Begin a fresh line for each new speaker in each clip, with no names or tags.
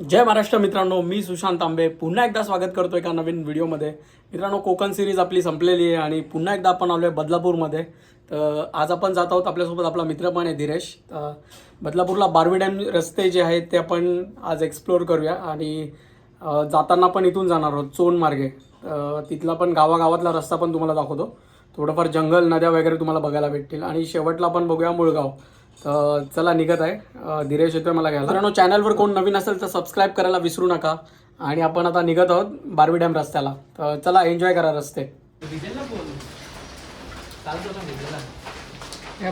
जय महाराष्ट्र मित्रांनो मी सुशांत आंबे. पुन्हा एकदा स्वागत करतो एका नवीन व्हिडिओमध्ये. मित्रांनो कोकण सिरीज आपली संपलेली आहे आणि पुन्हा एकदा आपण आलो आहे बदलापूरमध्ये. तर आज आपण जात आहोत आपल्यासोबत आपला मित्र पण आहे धीरेश. तर बदलापूरला बारवी डॅम रस्ते जे आहेत ते आपण आज एक्सप्लोअर करूया आणि जाताना पण इथून जाणार आहोत चोन मार्गे. तिथला पण गावागावातला रस्ता पण तुम्हाला दाखवतो. थोडंफार जंगल नद्या वगैरे तुम्हाला बघायला भेटतील. आणि शेवटला पण बघूया मुळगाव. तर चला निघत आहे. धीरेश येतोय मला घ्यायला. मित्रांनो चॅनलवर कोण नवीन असेल तर सबस्क्राईब करायला विसरू नका. आणि आपण आता निघत आहोत बारवी डॅम रस्त्याला. तर चला एन्जॉय करा रस्ते.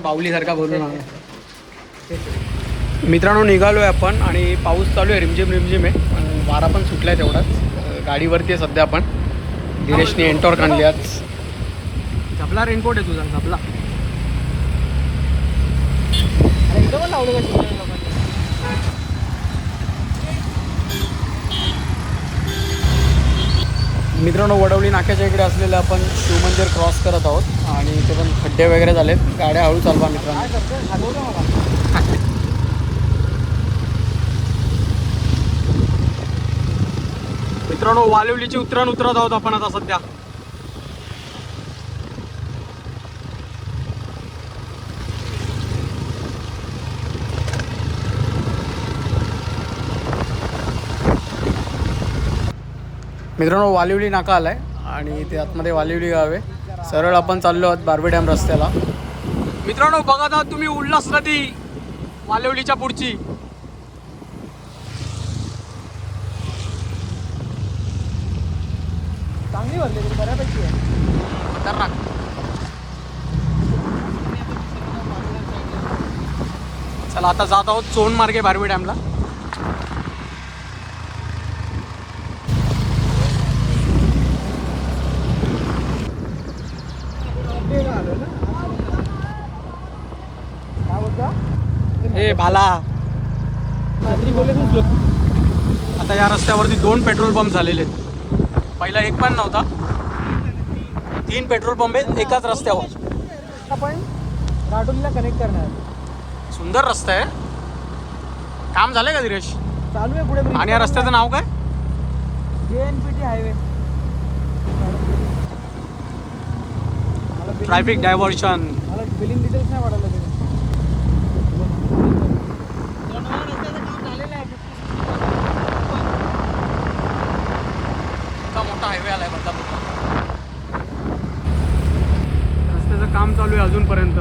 बावलीसारखा बोलून मित्रांनो निघालो आहे आपण आणि पाऊस चालू आहे. रिमझिम रिमझिम आहे. पण वारा पण सुटला आहे तेवढाच गाडीवरती आहे सध्या आपण. धीरेशने एंटॉर्क आणली आज. झपला रेनकोट आहे तुझा झपला. मित्रांनो वडवली नाक्याच्या इकडे असलेलं आपण शिवमंदिर क्रॉस करत आहोत आणि इथे पण खड्डे वगैरे झालेत. गाड्या हळू चालवा मित्रांनो. मित्रांनो वालिवलीची उतरण उतरत आहोत आपण आता सध्या. मित्रांनो वालिवली नाका आला आहे आणि ते आतमध्ये वालिवली गाव आहे. सरळ आपण चाललो आहोत बारबी डॅम रस्त्याला. मित्रांनो बघत आहात तुम्ही उल्हास नदी वालिवलीच्या पुढची.
चांगली भरली बऱ्यापैकी
खतरनाक. चला आता जात आहोत चोन मार्गे बारवी डॅमला. हे भाला. आता या रस्त्यावरती दोन पेट्रोल पंप झालेले आहेत. पहिला एक पण नव्हता. तीन पेट्रोल पंप आहेत एकाच रस्त्यावर.
आपण राडोलीला कनेक्ट करणार.
सुंदर रस्ता आहे. काम झालंय का धीरेश
चालू आहे पुढे
आणि या रस्त्याचं नाव काय?
J N P T highway
traffic diversion.
मला बिलिंग डिटेल्स नाही वाटायला
मोठा हायवे आलाय रस्त्याचं काम चालू आहे अजूनपर्यंत.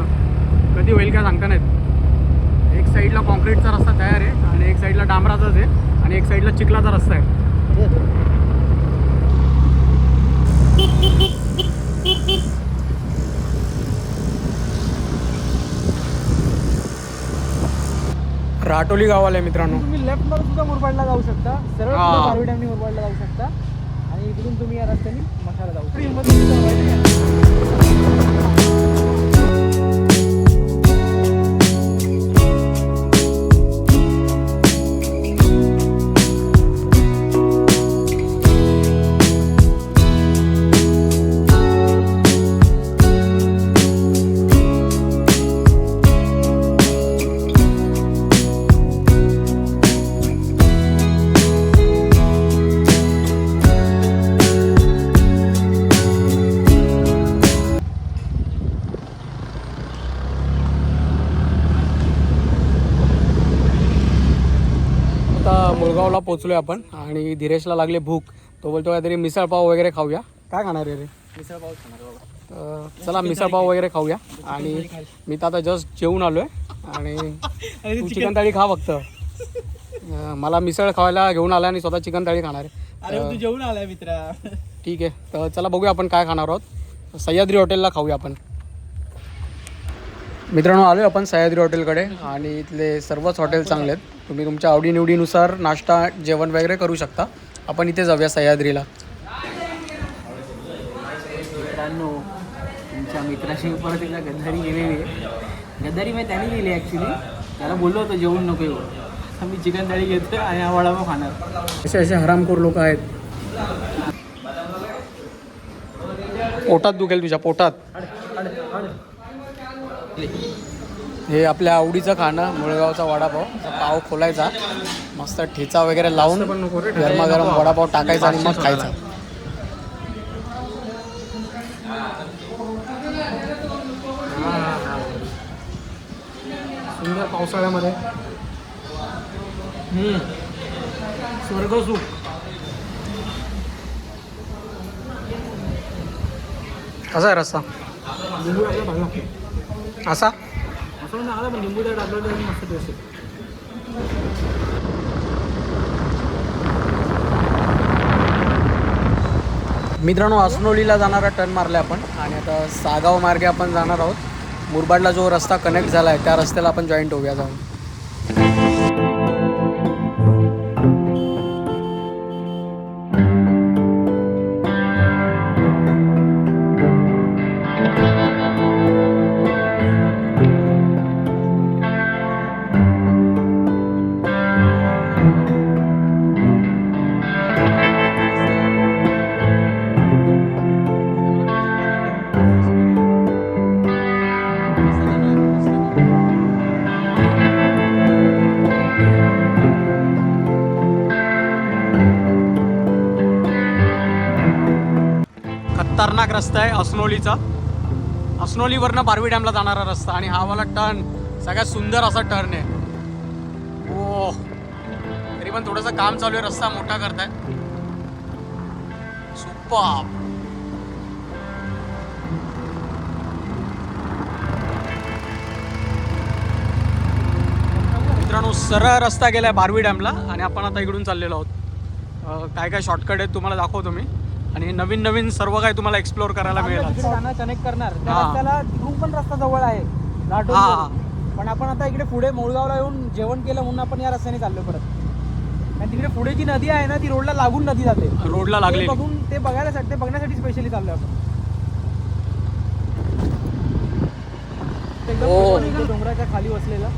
कधी होईल काय सांगता नाहीत. एक साईडला कॉन्क्रीटचा रस्ता तयार आहे आणि एक साईडला डांबराचाच आहे आणि एक साईडला चिखलाचा रस्ता आहे. राटोली गावाला आहे मित्रांनो.
तुम्ही लेफ्टमध्ये सुद्धा मुरबाडला जाऊ शकता. सरळ
हा.
पुढे बारवी डॅमनी मुरबाडला जाऊ शकता. आणि इकडून तुम्ही या रस्त्याने मशाला जाऊ शकता.
मुळगावला पोचलोय आपण आणि धीरेशला लागले भूक. तो बोलतो काहीतरी मिसळ पाव वगैरे खाऊया. काय खाणार आहे रे?
मिसळ पाऊस खाणार
तर चला मिसळ पाव वगैरे खाऊया. आणि मी तर आता जस्ट जेवून आलोय. आणि तू चिकन थाळी खा फक्त. मला मिसळ खावायला घेऊन आला आणि स्वतः चिकन थाळी खाणार आहे.
जेवून आलाय मित्रा.
ठीक आहे. तर चला बघूया आपण काय खाणार आहोत. सह्याद्री हॉटेलला खाऊया आपण. मित्रांनो आलो आपण सह्याद्री हॉटेलकडे आणि इथले सर्वच हॉटेल चांगले आहेत. तुम्ही तुमच्या आवडीनिवडीनुसार नाश्ता जेवण वगैरे करू शकता. आपण इथे जाऊया सह्याद्रीला.
मित्रांनो तुमच्या मित्राशी परत एकदा गद्दारी गेलेली आहे. गद्दारी मी त्याने केली ॲक्च्युली त्याला बोललो होतं जेवण नको येऊ. मी चिकन थाळी घेतोय आणि हा वडापाव खाणार.
असे असे हरामखोर लोक आहेत. पोटात दुखेल तुझ्या पोटात. हे आपल्या आवडीचं खाणं मुळगावचा वडापाव. पाव खोलायचा मस्त ठेचा वगैरे लावून गरमागरम वडापाव टाकायचा आणि मग खायचा.
सुंदर पावसाळ्यामध्ये. हम्म. स्वर्ग सुख.
कसा आहे रस्ता असा?
लिंबू मस्त टेस्ट
मित्रांनो अस्नोलीला जाणारा टर्न मारला आपण आणि आता सागाव मार्गे आपण जाणार आहोत. मुरबाडला जो रस्ता कनेक्ट झाला आहे त्या रस्त्याला आपण जॉईंट होऊया जाऊन. रस्ता आहे अस्नोलीचा. अस्नोलीवरनं बारवी डॅमला जाणारा रस्ता आणि हा वाला टर्न सगळ्यात सुंदर असा टर्न आहे. ओ तरी पण थोडंसं काम चालू आहे रस्ता मोठा करताय. सुप्पा. मित्रांनो सरळ रस्ता गेलाय बारवी डॅमला आणि आपण आता इकडून चाललेलो आहोत. काय काय शॉर्टकट आहेत तुम्हाला दाखवतो मी. आणि नवीन नवीन सर्व काही तुम्हाला एक्सप्लोर करायला मिळेल.
कनेक्ट करणार. त्या
हा.
रस्त्याला तिकडून पण रस्ता जवळ आहे. लाटून
हा.
पण आपण आता इकडे पुढे मोळगावला येऊन जेवण केलं म्हणून आपण या रस्त्याने चाललो परत. आणि तिकडे पुढे जी नदी आहे ना ती रोडला लागून नदी जाते.
रोडला
ते
लागले
बघून ते बघायला ते बघण्यासाठी स्पेशली चाललोय आपण. ते एकदम
ओ.
सुंदर एकदम डोंगराच्या खाली वसलेला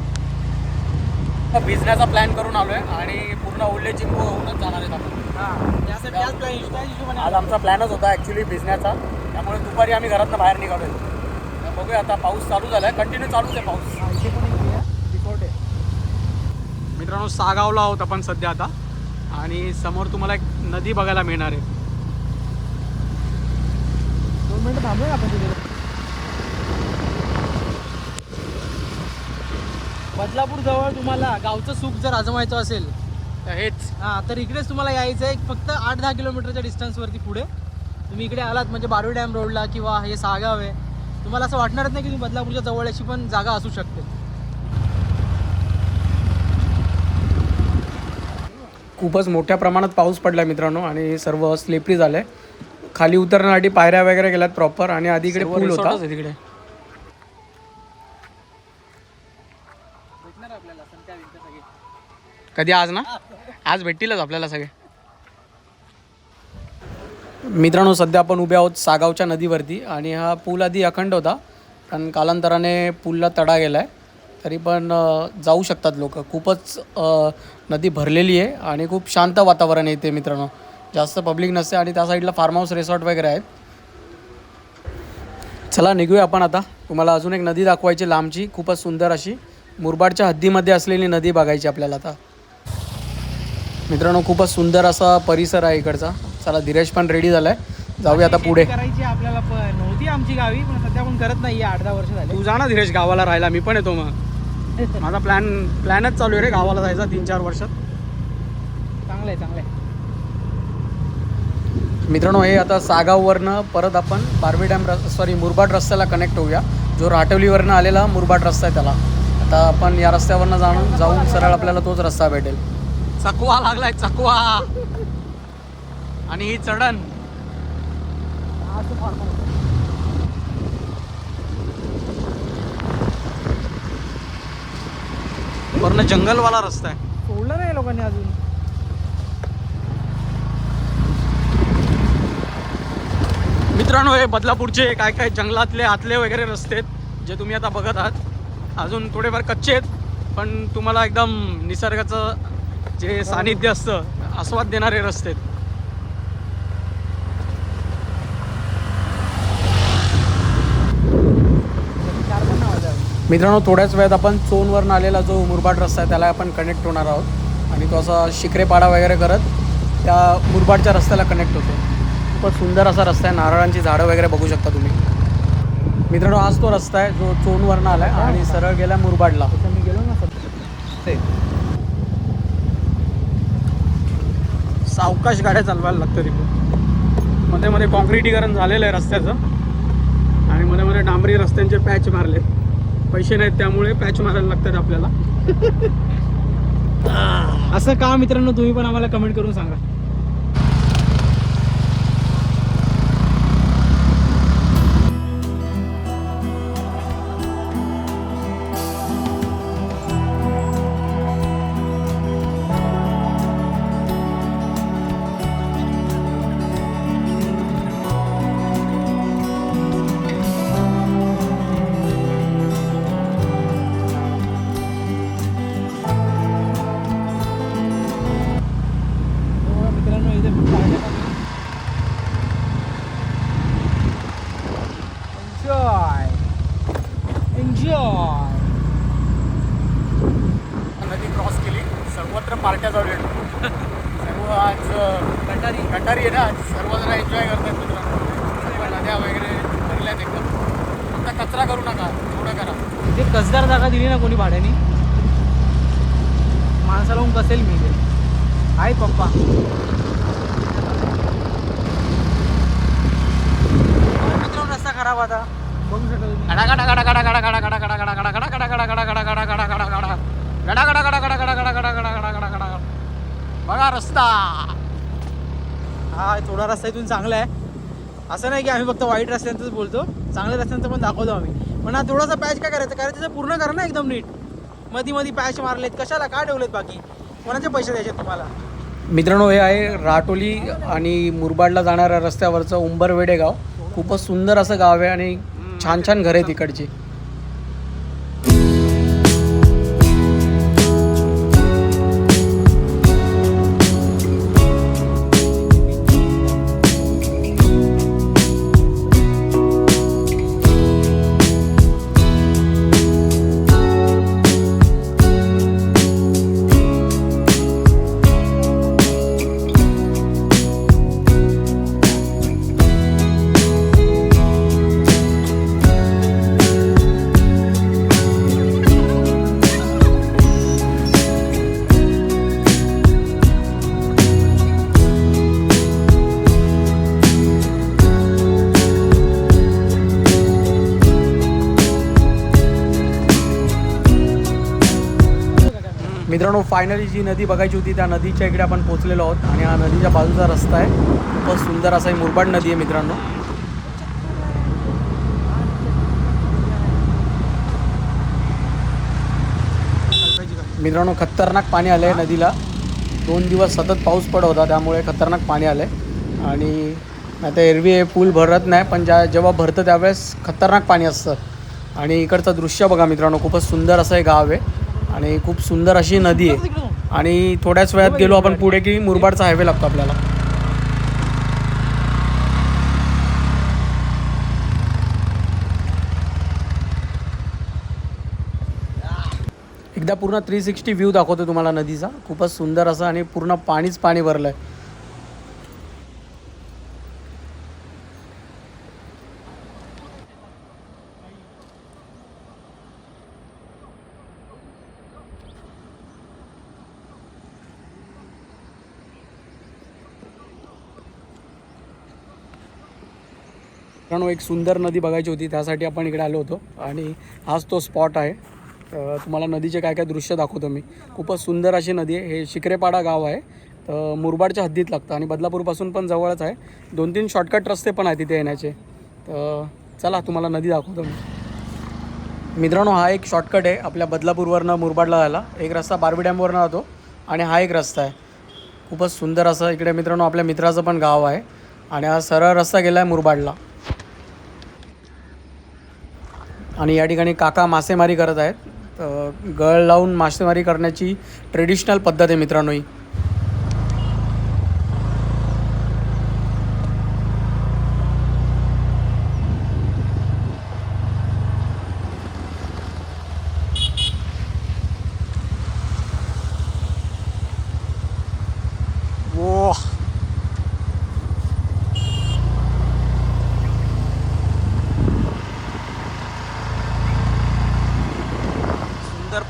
भिजण्याचा प्लॅन करून आलोय आणि पूर्ण ओले चिंबू होऊनच जाणार आहेत आपण. आज आमचा प्लॅनच होता ऍक्च्युली भिजण्याचा त्यामुळे दुपारी आम्ही घरातनं बाहेर निघालोय. तर बघूया आता पाऊस चालू झालाय. कंटिन्यू चालूच आहे पाऊस.
आहे, आहे
मित्रांनो सागावला आहोत आपण सध्या आता. आणि समोर तुम्हाला एक नदी बघायला मिळणार आहे.
दोन मिनिटं थांबूया आपण तिथे बदलापूर जवळ तुम्हाला गावचं सुख जर आजमायचं असेल
हेच
हा तर इकडेच तुम्हाला यायचं आहे. फक्त आठ दहा किलोमीटरच्या डिस्टन्सवरती पुढे. तुम्ही इकडे आलात म्हणजे बारवी डॅम रोडला किंवा हे सागाव आहे. तुम्हाला असं वाटणारच नाही की तुम्ही बदलापूरच्या जवळ अशी पण जागा असू शकते.
खूपच मोठ्या प्रमाणात पाऊस पडलाय मित्रांनो आणि सर्व स्लिपरी झालंय खाली उतरण्यासाठी पायऱ्या वगैरे गेल्यात प्रॉपर आणि आधी इकडे पूल होता. तिकडे कधी आज ना? आज भेटतीलच आपल्याला सगळे. मित्रांनो सध्या आपण उभे आहोत सागावच्या नदीवरती आणि हा पूल आधी अखंड होता पण कालांतराने पूलला तडा गेला आहे तरी पण जाऊ शकतात लोक. खूपच नदी भरलेली आहे आणि खूप शांत वातावरण येते मित्रांनो. जास्त पब्लिक नसते आणि त्या साईडला फार्म हाऊस रिसॉर्ट वगैरे आहेत. चला निघूया आपण आता. तुम्हाला अजून एक नदी दाखवायची लांबची. खूपच सुंदर अशी मुरबाडच्या हद्दीमध्ये असलेली नदी बघायची आपल्याला आता. मित्रांनो खूपच सुंदर असा परिसर आहे इकडचा. चला धीरेश पण रेडी झालाय. जाऊया आता पुढे.
करायची आपल्याला पण. नव्हती आमची गावी पण सध्या आपण करत नाही आठ दहा वर्ष झाले.
तू जा ना धीरेश गावाला राहायला. मी पण येतो मग. माझा प्लॅन प्लॅनच चालू आहे रे. गावाला जायचा तीन चार वर्षात.
चांगलं आहे चांगलं आहे
मित्रांनो हे आता सागाववरनं परत आपण बारवी डॅम सॉरी मुरबाड रस्त्याला कनेक्ट होऊया. जो राटवलीवरनं आलेला मुरबाड रस्ता आहे त्याला. आता आपण या रस्त्यावरनं जाऊन जाऊन सरळ आपल्याला तोच रस्ता भेटेल. चकवा लागलाय चकवा. आणि ही चढण. पूर्ण जंगलवाला रस्ता आहे.
सोडलं नाही लोकांनी अजून.
मित्रांनो हे बदलापूरचे काय काय जंगलातले आतले वगैरे रस्ते आहेत जे तुम्ही आता बघत आहात. अजून थोडेफार कच्चे आहेत पण तुम्हाला एकदम निसर्गाचं जे सानिध्य असतं आस्वाद देणारे रस्ते. आहेत मित्रांनो थोड्याच वेळात आपण चोनवरून आलेला जो मुरबाड रस्ता आहे त्याला आपण कनेक्ट होणार आहोत. आणि तो असा शिकरेपाडा वगैरे करत त्या मुरबाडच्या रस्त्याला कनेक्ट होतो. खूपच सुंदर असा रस्ता आहे. नारळांची झाडं वगैरे बघू शकता तुम्ही. मित्रांनो हाच तो रस्ता आहे जो चोनवरनं आला आहे आणि सरळ गेला मुरबाडला.
गेलो ना
सावकाश गाड्या चालवायला लागतं तिकडे मध्ये मध्ये कॉन्क्रिटीकरण झालेलं आहे रस्त्याचं. आणि मध्ये मध्ये डांबरी रस्त्यांचे पॅच मारले. पैसे नाहीत त्यामुळे पॅच मारायला लागतात आपल्याला.
असं का मित्रांनो? तुम्ही पण आम्हाला कमेंट करून सांगा. कसदार जागा दिली ना कोणी भाड्याने? माणसाला होऊन कसेल मी ते. आहे पप्पा. रस्ता खराब आता. बघा
रस्ता.
हा थोडा रस्ता इथून चांगला आहे. असं नाही की आम्ही फक्त वाईट रस्त्यांचंच बोलतो. चांगल्या रस्त्यांचं पण दाखवतो आम्ही. म्हणा थोडासा पॅच काय करायचं? करायचं त्याचं पूर्ण करा ना एकदम नीट. मधी मधी पॅच मारलेत. कशाला? का ठेवलेत बाकी? कोणाचे पैसे द्यायचे तुम्हाला?
मित्रांनो हे आहे राटोली आणि मुरबाडला जाणाऱ्या रस्त्यावरचं उंबरवेडे गाव खूपच सुंदर असं गाव आहे आणि छान छान घरं आहे तिकडची मित्रांनो फायनली जी नदी बघायची होती त्या नदीच्या इकडे आपण पोहोचलेलो आहोत. आणि हा नदीच्या बाजूचा रस्ता आहे. खूपच सुंदर असा ही मुरबाड नदी आहे मित्रांनो. मित्रांनो खतरनाक पाणी आलं आहे नदीला. दोन दिवस सतत पाऊस पडत होता त्यामुळे खतरनाक पाणी आलं आहे आणि आता एरवी हे पूल भरत नाही पण ज्या जेव्हा भरतं त्यावेळेस खतरनाक पाणी असतं. आणि इकडचं दृश्य बघा मित्रांनो खूपच सुंदर असं हे गाव आहे. आणि खूप सुंदर अशी नदी आहे. आणि थोड्याच वेळात गेलो आपण पुढे की मुरबाडचा हायवे लागतो आपल्याला. एकदा पूर्ण थ्री सिक्स्टी व्ह्यू दाखवतो तुम्हाला नदीचा. खूपच सुंदर असं आणि पूर्ण पाणीच पाणी भरलं आहे मित्रांनो एक सुंदर नदी बघायची होती त्यासाठी आपण इकडे आलो होतो. आणि हाच तो स्पॉट आहे. तर तुम्हाला नदीचे काय काय दृश्य दाखवतो मी. खूपच सुंदर अशी नदी आहे. हे शिकरेपाडा गाव आहे. तर मुरबाडच्या हद्दीत लागतं आणि बदलापूरपासून पण जवळच आहे. दोन तीन शॉर्टकट रस्ते पण आहेत तिथे येण्याचे. तर चला तुम्हाला नदी दाखवतो मी. मित्रांनो हा एक शॉर्टकट आहे आपल्या बदलापूरवरनं मुरबाडला जायला. एक रस्ता बारबी डॅमवरनं जातो आणि हा एक रस्ता आहे. खूपच सुंदर असं इकडे मित्रांनो आपल्या मित्राचं पण गाव आहे. आणि हा सरळ रस्ता गेला आहे मुरबाडला. आणि या ठिकाणी काका मासेमारी करत आहेत. गळ लावून मासेमारी करण्याची ट्रेडिशनल पद्धत आहे मित्रांनो ही.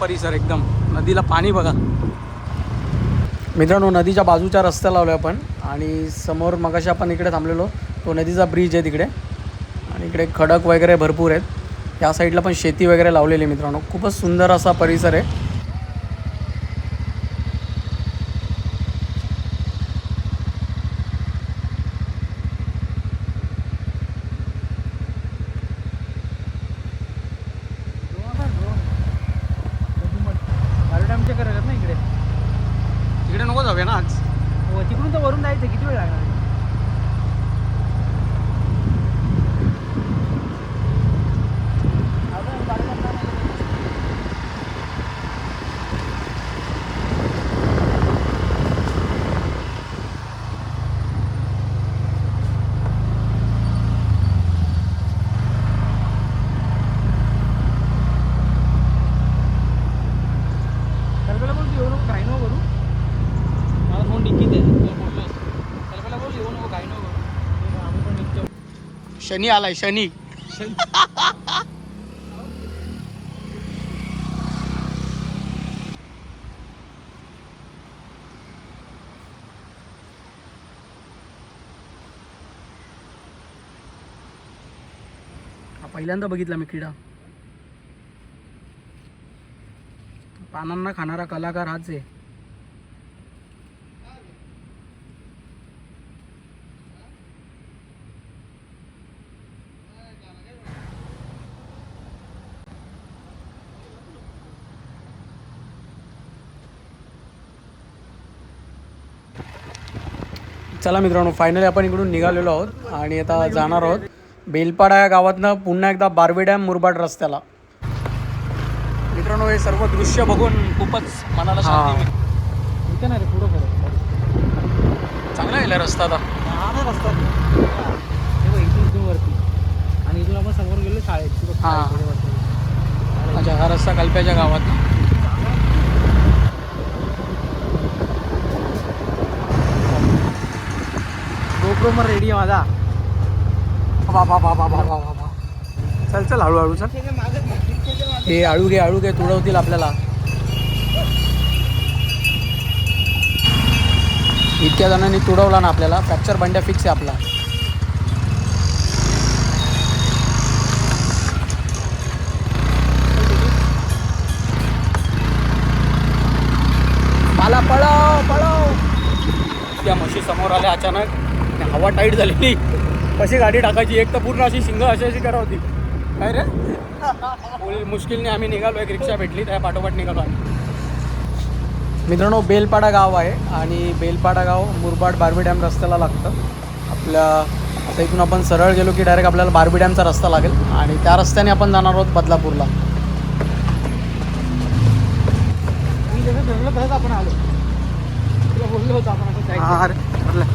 परिसर एकदम. नदीला पाणी बघा. मित्रांनो नदीच्या बाजूच्या रस्त्याला लावलो आपण आणि समोर मगाशी आपण इकडे थांबलेलो. तो नदीचा ब्रिज आहे तिकडे. आणि इकडे खडक वगैरे भरपूर आहेत. या साईडला पण शेती वगैरे लावलेली मित्रांनो. खूपच सुंदर असा परिसर आहे. शनी आलाय शनी. पहिल्यांदा बघितला मी क्रीडा. पानांना खाणारा कलाकार हाच आहे. चला मित्रांनो फायनली आपण इकडून निघालेलो आहोत आणि आता जाणार आहोत बेलपाडा या गावातनं पुन्हा एकदा बारबी डॅम मुरबाड रस्त्याला. मित्रांनो हे सर्व दृश्य बघून खूपच मनाला शांती मिळते.
इथे नाही रे पुढं खरं.
चांगला गेला रस्ता आता.
हा ना रस्ता. हे बघ इथून इथून वरती आणि इथून आपण समोर गेलो शाळेत. ती बघ
हा.
वरती.
अच्छा हा रस्ता कल्प्याच्या गावात.
कस्टमर रेडी आहे माझा.
बाबा बाबा चल चल हळूहळू चल. हे आळू घे आळू घे तुडवतील आपल्याला. इतक्या जणांनी तुडवला ना आपल्याला फ्रॅक्चर बंड्या फिक्स आहे आपला. मला पळव पळव. त्या म्हशी समोर आल्या अचानक. हवा टाईट झालेली. कशी गाडी टाकायची? एक तर पूर्ण अशी शिंग अशी अशी करा होती. काय रे? मुश्किलने आम्ही निघालो एक रिक्षा भेटली त्या पाठोपाठ निघालो आम्ही. मित्रांनो बेलपाडा गाव आहे आणि बेलपाडा गाव मुरबाड बारबी डॅम रस्त्याला लागतं. आपल्या आता इथून आपण सरळ गेलो की डायरेक्ट आपल्याला बारबी डॅमचा रस्ता लागेल. आणि त्या रस्त्याने आपण जाणार आहोत बदलापूरला
मी जसं ठरलं तसंच आपण आलो तुला बोललो होतो आपण असं जायचं.
हा, अरे, ठरलं.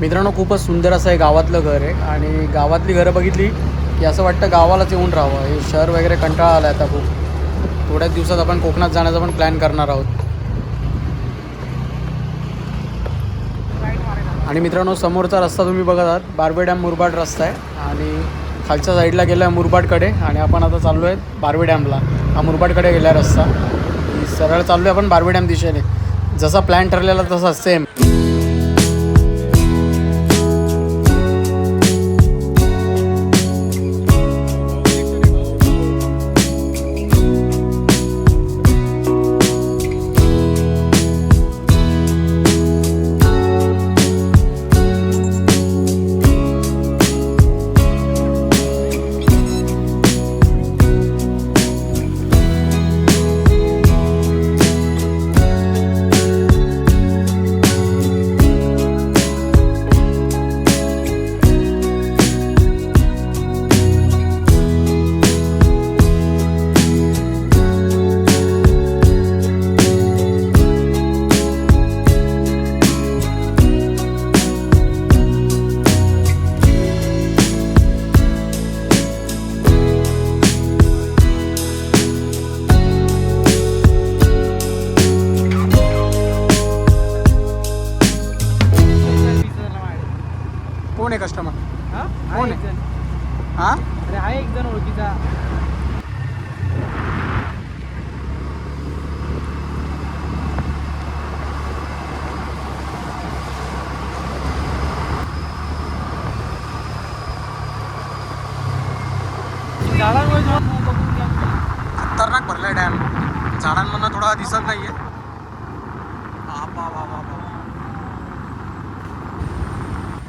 मित्रांनो खूपच सुंदर असं हे गावातलं घर आहे. आणि गावातली घरं बघितली की असं वाटतं गावालाच येऊन राहावं. हे शहर वगैरे कंटाळा आला आता खूप. थोड्याच दिवसात आपण कोकणात जाण्याचा पण प्लॅन करणार आहोत. आणि मित्रांनो समोरचा रस्ता तुम्ही बघत आहात बारवे डॅम मुरबाड रस्ता आहे. आणि खालच्या साईडला गेला आहे मुरबाडकडे. आणि आपण आता चाललो आहे बारवे डॅमला. हा मुरबाडकडे गेला आहे रस्ता. सरळ चाललो आहे आपण बारवे डॅम दिशेने. जसा प्लॅन ठरलेला तसा सेम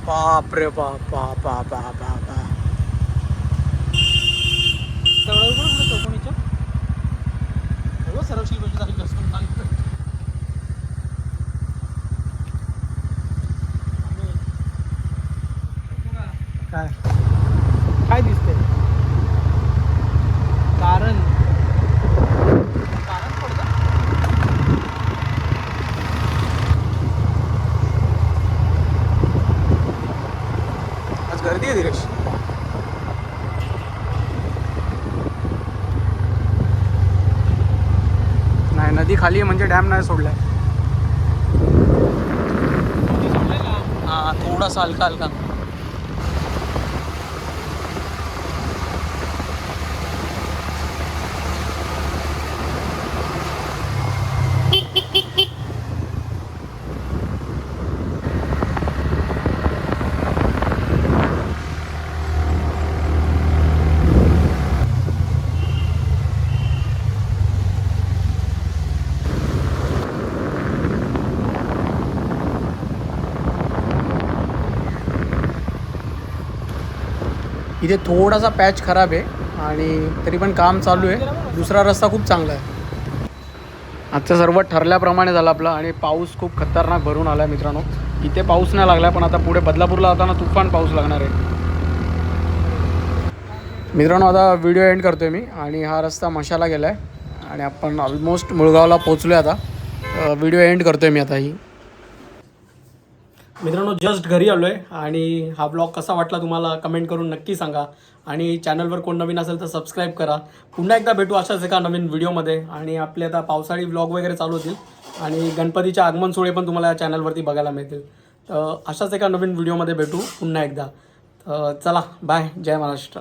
बाप बाप रे बाप बाप बाप बाप बाप. बाप
तेवढं उघड कुठं चौकोनीच्या
हो सरवशील म्हणजे झाली घसरून चालू. काय
काय दिसतंय कारण
कारण पडतं आज गर्दी आहे धीरेश नाही नदी खाली आहे म्हणजे डॅम नाही सोडलाय. हा थोडासा हलका हलका इथे थोडासा पॅच खराब आहे आणि तरी पण काम चालू आहे. दुसरा रस्ता खूप चांगला आहे. आजचं सर्व ठरल्याप्रमाणे झालं आपला आणि पाऊस खूप खतरनाक भरून आला आहे मित्रांनो. इथे पाऊस नाही लागला पण आता पुढे बदलापूरला जाताना तुफान पाऊस लागणार आहे. मित्रांनो आता व्हिडिओ एंड करतो आहे मी आणि हा रस्ता मशाला गेला आहे आणि आपण ऑलमोस्ट मुळगावला पोचलो आहे आता. व्हिडिओ एंड करतो आहे मी आता ही.
मित्रांनो जस्ट घरी आलो आहे आणि हा ब्लॉग कसा वाटला तुम्हाला कमेंट करून नक्की सांगा. आणि चॅनलवर कोण नवीन असेल तर सबस्क्राईब करा. पुन्हा एकदा भेटू अशाच एका नवीन व्हिडिओमध्ये आणि आपले आता पावसाळी ब्लॉग वगैरे चालू होतील. आणि गणपतीच्या आगमन सोहळे पण तुम्हाला या चॅनलवरती बघायला मिळतील. तर अशाच एका नवीन व्हिडिओमध्ये भेटू पुन्हा एकदा. तर चला बाय जय महाराष्ट्र.